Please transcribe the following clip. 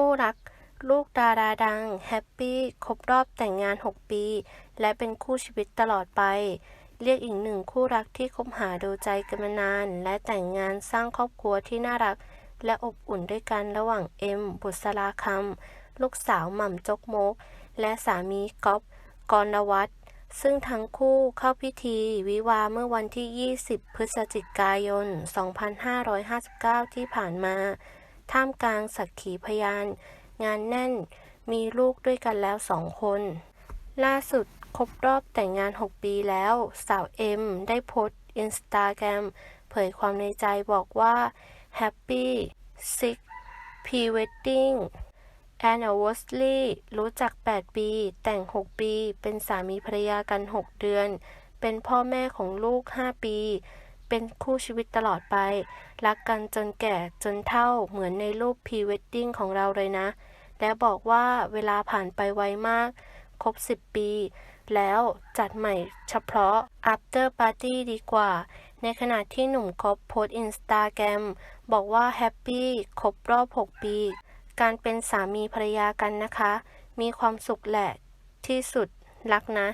คู่รัก ลูกดาราดัง แฮปปี้ครบรอบแต่งงาน 6 ปี และเป็นคู่ชีวิตตลอดไป เรียกอีกหนึ่งคู่รักที่คบหาดูใจกันมานาน และแต่งงานสร้างครอบครัวที่น่ารัก และอบอุ่นด้วยกันระหว่างเอ็ม บุษราคำลูกสาวหม่ำจกมก และสามีก๊อฟกรวัฒน์ซึ่งทั้งคู่เข้าพิธีวิวาห์เมื่อวันที่ 20 พฤศจิกายน 2559 ที่ผ่านมา ท่ามกลางสักขีพยาน งานแน่น มีลูกด้วยกันแล้วสองคน ล่าสุดครบรอบแต่งงาน 6 ปีแล้ว สาวเอ็มได้โพสต์อินสตาแกรมเผยความในใจบอกว่า Happy Six Pre-Wedding Anniversary รู้จัก 8 ปี แต่ง 6 ปี เป็นสามีภรรยากัน 6 เดือน เป็นพ่อแม่ของลูก 5 ปี เป็นคู่ชีวิตตลอดไป รักกันจนแก่จนเฒ่าเหมือนในรูปพรีเวดดิ้งของเราเลยนะ และบอกว่าเวลาผ่านไปไวมาก ครบ 10 ปี แล้วจัดใหม่เฉพาะ after party ดีกว่า ในขณะที่หนุ่มคบโพสอินสตาแกรมบอกว่าแฮปปี้ครบรอบ 6 ปี การเป็นสามีภรรยากันนะคะ มีความสุขแหละที่สุดรักนะ